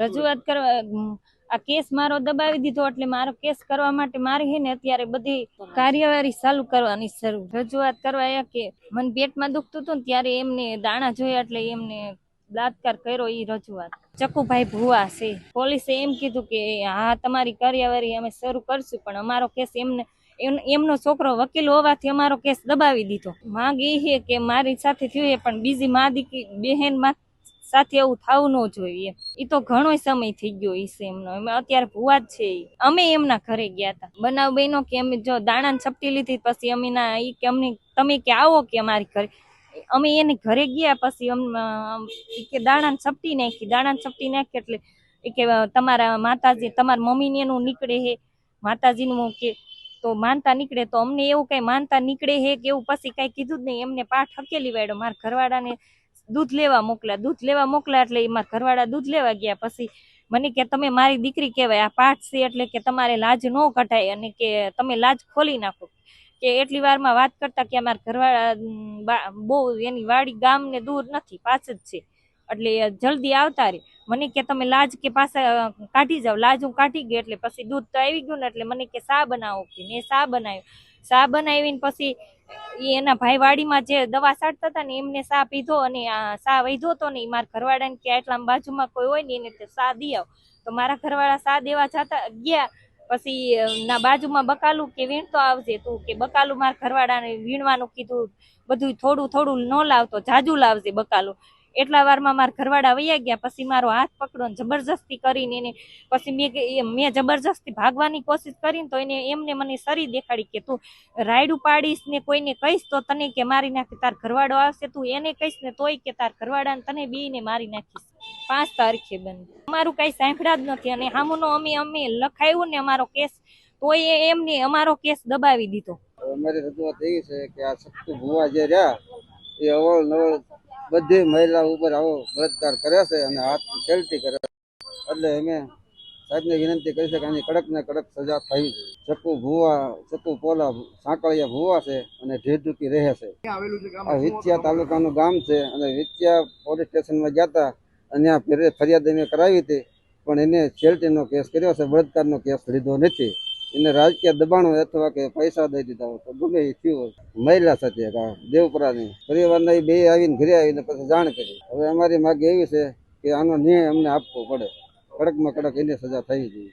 રજૂઆત કરવા આ કેસ મારો દબાવી દીધો એટલે મારો કેસ કરવા માટે મારે હે ને અત્યારે બધી કાર્યવાહી ચાલુ કરવાની શરૂ રજૂઆત કરવા એ કે મને પેટમાં દુખતું હતું ને ત્યારે એમને દાણા જોયા એટલે એમને બલાત્કાર કર્યો એ રજૂઆત. ચકુભાઈ ભુવા છે. પોલીસે એમ કીધું કે હા તમારી કાર્યવાહી અમે શરૂ કરશું, પણ અમારો કેસ એમને, એમ- એમનો છોકરો વકીલ હોવાથી અમારો કેસ દબાવી દીધો. માંગ એ છે કે મારી સાથે થયું એ, પણ બીજી મા દીકરી બહેનમાં સાથે એવું થવું ન જોઈએ એ તો ઘણો સમય થઈ ગયો ઈ એમનો એમ અત્યારે ભુવા જ છે અમે એમના ઘરે ગયા હતા બનાવ બહેનો કે અમે જો દાણા છપટી લીધી પછી અમે ના એ કે અમને તમે કે આવો કે અમારી ઘરે. અમે એને ઘરે ગયા પછી અમને અમ કે દાણા છપટી નાખી. દાણા છપટી નાખી એટલે એ કે તમારા માતાજી, તમારા મમ્મીને એનું નીકળે હે. માતાજીનું કે, તો માનતા નીકળે. તો અમને એવું કઈ માનતા નીકળે હે કે એવું પછી કઈ કીધું જ નહીં. એમને પાઠ હકેલી વાળ્યો. મારા ઘરવાળાને દૂધ લેવા મોકલ્યા દૂધ લેવા મોકલ્યા એટલે એ મારા ઘરવાળા દૂધ લેવા ગયા. પછી મને કે, તમે મારી દીકરી કહેવાય, આ પાઠ છે એટલે કે તમારે લાજ ન કઢાય અને કે તમે લાજ ખોલી નાખો. કે એટલી વારમાં વાત કરતા કે અમારા ઘરવાળા બહુ એની વાડી ગામને દૂર નથી, પાસ જ છે. એટલે જલ્દી આવતા રે. મને કે, તમે લાજ કે પાછા કાઢી જાઓ. લાજ હું કાઢી ગઈ એટલે પછી દૂધ તો આવી ગયું ને એટલે મને કે સા બનાવો? કે મેં સા બનાવ્યો? સા બનાવીને પછી એના ભાઈ વાડીમાં જે દવા છાંટતા હતા ને એમને સા પીધો અને સા વૈધો હતો ને મારા ઘરવાળાને કે આટલા બાજુમાં કોઈ હોય ને એને સા દી આવ. તો મારા ઘરવાળા સા દેવા જતા ગયા, પછી ના બાજુમાં બકાલું કે વીણતો આવજે તું કે બકાલું મારા ઘરવાળાને વીણવાનું કીધું બધું થોડું થોડું ન લાવતો, જાજુ લાવજે બકાલું. એટલા વારમાં મારા ઘરવાળા વૈયા ગયા, પછી મારો હાથ પકડો ને જબરજસ્તી કરીને એને, પછી મેં મેં જબરજસ્તી ભાગવાની કોશિશ કરીને તો એને, એમને મને સરી દેખાડી કે, તું રાયડું પાડીશ ને કોઈને કહીશ તો તને કે મારી નાખે, તાર ઘરવાળો આવશે, તું એને કહીશ ને તોય કે તાર ઘરવાળાને તને બીને મારી નાખીશ. પાંચ તારીખે બંધ અમારું કઈ સાંભળ્યા જ નથી અને સામુનો અમે અમે લખાયું ને અમારો કેસ, તોય એમને અમારો કેસ દબાવી દીધો. અમારી રજૂઆત એવી છે કે આ શક્તિ ભુવા જે રહ્યા, એ અવળ નવળ બધી મહિલા ઉપર આવો બળાત્કાર કરે છે અને હાથ ખેલતી કરે એટલે અમે સાહેબને વિનંતી કરી છે કે આની કડક ને કડક સજા જોઈએ. ચકુ ભુવા, ચકુ પોલા, સાંકળિયા ભુવા છે અને ઢેઢુકી રહે છે. આ વિચ્યા તાલુકાનું ગામ છે અને વિચ્યા પોલીસ સ્ટેશનમાં ગયા હતા અને ત્યાં ફરિયાદ અમે કરાવી હતી, પણ એને છેલ્ટીનો કેસ કર્યો છે, બળાત્કારનો કેસ લીધો નથી. એને રાજકીય દબાણો અથવા કે પૈસા દઈ દીધા હોય તો ગમે એ થયું હોય. મહિલા સાથે દેવપરાની પરિવારના એ બે આવીને ઘરે આવીને પછી જાણ કરી. હવે અમારી માગ એવી છે કે આનો ન્યાય અમને આપવો પડે. કડકમાં કડક એની સજા થઈ જોઈએ.